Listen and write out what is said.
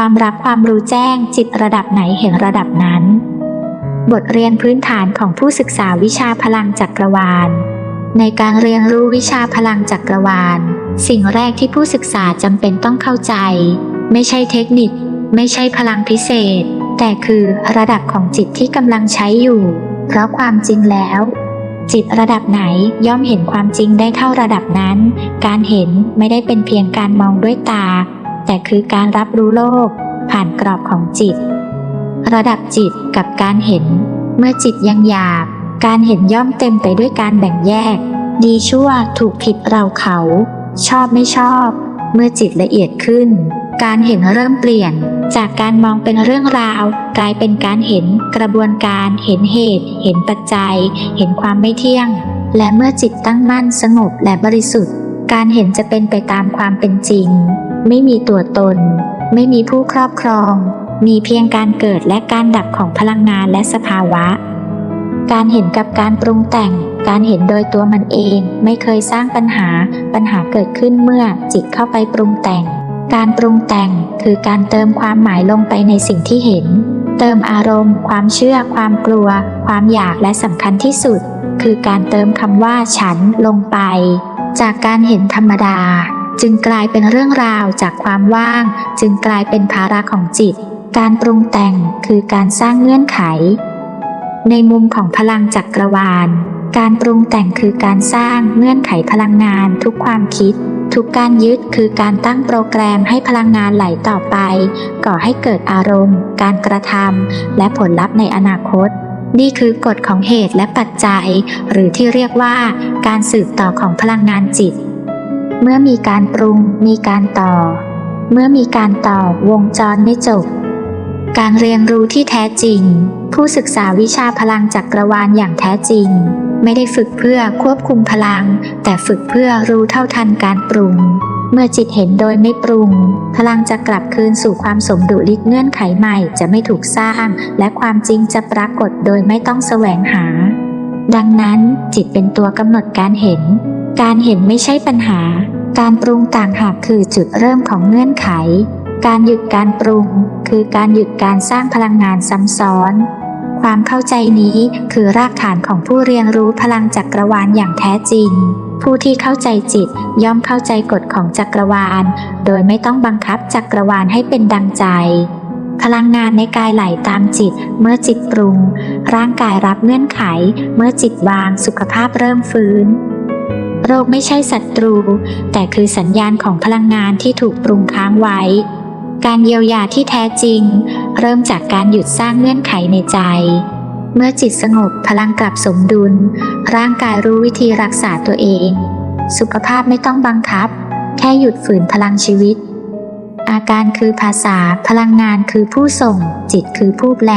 ความรักความรู้แจ้งจิตระดับไหนเห็นระดับนั้น บทเรียนพื้นฐานของผู้ศึกษาวิชาพลังจักรวาล ในการเรียนรู้วิชาพลังจักรวาล สิ่งแรกที่ผู้ศึกษาจำเป็นต้องเข้าใจ ไม่ใช่เทคนิค ไม่ใช่พลังพิเศษ แต่คือระดับของจิตที่กำลังใช้อยู่ เพราะความจริงแล้วจิตระดับไหนย่อมเห็นความจริงได้เท่าระดับนั้น การเห็นไม่ได้เป็นเพียงการมองด้วยตา แต่คือการรับรู้โลก ผ่านกรอบของจิต ระดับจิตกับการเห็น เมื่อจิตยังหยาบ การเห็นย่อมเต็มไปด้วยการแบ่งแยก ดีชั่วถูกผิดเราเขา ชอบไม่ชอบ เมื่อจิตละเอียดขึ้น การเห็นเริ่มเปลี่ยน จากการมองเป็นเรื่องราว กลายเป็นการเห็นกระบวนการเห็นเหตุ เห็นปัจจัย เห็นความไม่เที่ยง และเมื่อจิตตั้งมั่นสงบและบริสุทธิ์การเห็นจะเป็นไปตามความเป็นจริง ไม่มีตัวตน ไม่มีผู้ครอบครอง มีเพียงการเกิดและการดับของพลังงานและสภาวะ การเห็นกับการปรุงแต่ง การเห็นโดยตัวมันเอง ไม่เคยสร้างปัญหา ปัญหาเกิดขึ้นเมื่อจิตเข้าไปปรุงแต่ง การปรุงแต่งคือการเติมความหมายลงไปในสิ่งที่เห็น เติมอารมณ์ ความเชื่อ ความกลัว ความอยากและสำคัญที่สุด คือการเติมคำว่าฉันลงไป จากการเห็นธรรมดา จึงกลายเป็นเรื่องราวจากความว่าง จึงกลายเป็นภาระของจิต การปรุงแต่งคือการสร้างเงื่อนไข ในมุมของพลังจักรวาล การปรุงแต่งคือการสร้างเงื่อนไขพลังงาน ทุกความคิด ทุกการยึดคือการตั้งโปรแกรมให้พลังงานไหลต่อไป ก่อให้เกิดอารมณ์ การกระทำและผลลัพธ์ในอนาคตนี่คือกฎของเหตุและปัจจัย หรือที่เรียกว่าการสืบต่อของพลังงานจิต เมื่อมีการปรุงมีการต่อ เมื่อมีการต่อวงจรไม่จบ การเรียนรู้ที่แท้จริง ผู้ศึกษาวิชาพลังจักรวาลอย่างแท้จริง ไม่ได้ฝึกเพื่อควบคุมพลัง แต่ฝึกเพื่อรู้เท่าทันการปรุง เมื่อจิตเห็นโดยไม่ปรุง พลังจะกลับคืนสู่ความสมดุลิตเงื่อนไขใหม่จะไม่ถูกสร้าง และความจริงจะปรากฏโดยไม่ต้องแสวงหา ดังนั้นจิตเป็นตัวกำหนดการเห็น การเห็นไม่ใช่ปัญหา การปรุงต่างหากคือจุดเริ่มของเงื่อนไข การหยุดการปรุง คือการหยุดการสร้างพลังงานซ้ำซ้อน ความเข้าใจนี้คือรากฐานของผู้เรียนรู้พลังจักรวาลอย่างแท้จริง ผู้ที่เข้าใจจิตย่อมเข้าใจกฎของจักรวาล โดยไม่ต้องบังคับจักรวาลให้เป็นดังใจพลังงานในกายไหลตามจิต เมื่อจิตปรุง ร่างกายรับเงื่อนไข เมื่อจิตวางสุขภาพเริ่มฟื้น โรคไม่ใช่ศัตรู แต่คือสัญญาณของพลังงานที่ถูกปรุงค้างไว้ การเยียวยาที่แท้จริง เริ่มจากการหยุดสร้างเงื่อนไขในใจ เมื่อจิตสงบพลังกลับสมดุล ร่างกายรู้วิธีรักษาตัวเอง สุขภาพไม่ต้องบังคับ แค่หยุดฝืนพลังชีวิต อาการคือภาษา พลังงานคือผู้ส่ง จิตคือผู้แปล